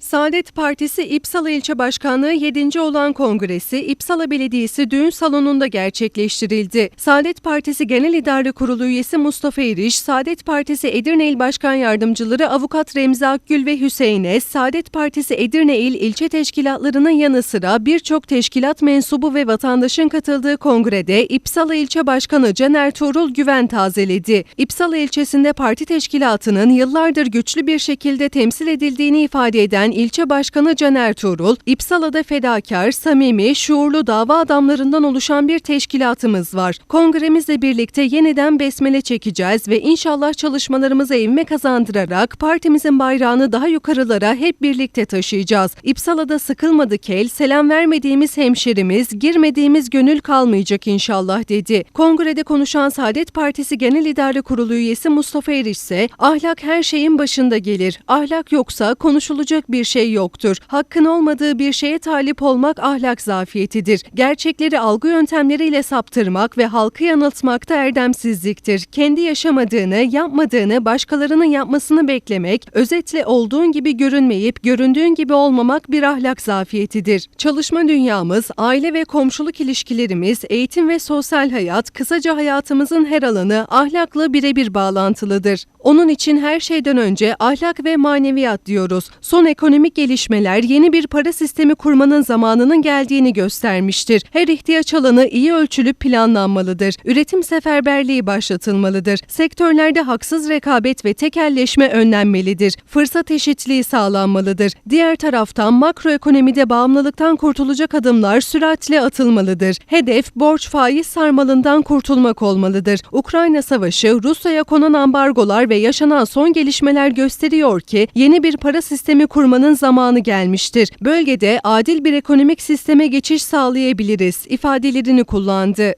Saadet Partisi İpsala İlçe Başkanlığı 7. olan kongresi İpsala Belediyesi düğün salonunda gerçekleştirildi. Saadet Partisi Genel İdare Kurulu üyesi Mustafa Eriş, Saadet Partisi Edirne İl Başkan Yardımcıları Avukat Remzi Akgül ve Hüseyin'e, Saadet Partisi Edirne İl ilçe teşkilatlarının yanı sıra birçok teşkilat mensubu ve vatandaşın katıldığı kongrede İpsala İlçe Başkanı Caner Tuğrul güven tazeledi. İpsala ilçesinde parti teşkilatının yıllardır güçlü bir şekilde temsil edildiğini ifade eden ilçe başkanı Caner Tuğrul, İpsala'da fedakar, samimi, şuurlu dava adamlarından oluşan bir teşkilatımız var. Kongremizle birlikte yeniden besmele çekeceğiz ve inşallah çalışmalarımıza ivme kazandırarak partimizin bayrağını daha yukarılara hep birlikte taşıyacağız. İpsala'da sıkılmadık el, selam vermediğimiz hemşerimiz, girmediğimiz gönül kalmayacak inşallah dedi. Kongrede konuşan Saadet Partisi Genel İdare Kurulu üyesi Mustafa Eriş ise ahlak her şeyin başında gelir. Ahlak yoksa konuşulacak bir şey yoktur. Hakkın olmadığı bir şeye talip olmak ahlak zafiyetidir. Gerçekleri algı yöntemleriyle saptırmak ve halkı yanıltmak da erdemsizliktir. Kendi yaşamadığını, yapmadığını başkalarının yapmasını beklemek, özetle olduğun gibi görünmeyip göründüğün gibi olmamak bir ahlak zafiyetidir. Çalışma dünyamız, aile ve komşuluk ilişkilerimiz, eğitim ve sosyal hayat, kısaca hayatımızın her alanı ahlakla birebir bağlantılıdır. Onun için her şeyden önce ahlak ve maneviyat diyoruz. Son ekonomik gelişmeler yeni bir para sistemi kurmanın zamanının geldiğini göstermiştir. Her ihtiyaç alanı iyi ölçülüp planlanmalıdır. Üretim seferberliği başlatılmalıdır. Sektörlerde haksız rekabet ve tekelleşme önlenmelidir. Fırsat eşitliği sağlanmalıdır. Diğer taraftan makroekonomide bağımlılıktan kurtulacak adımlar süratle atılmalıdır. Hedef borç faiz sarmalından kurtulmak olmalıdır. Ukrayna Savaşı, Rusya'ya konan ambargolar ve yaşanan son gelişmeler gösteriyor ki yeni bir para sistemi kurmanın zamanı gelmiştir. Bölgede adil bir ekonomik sisteme geçiş sağlayabiliriz ifadelerini kullandı.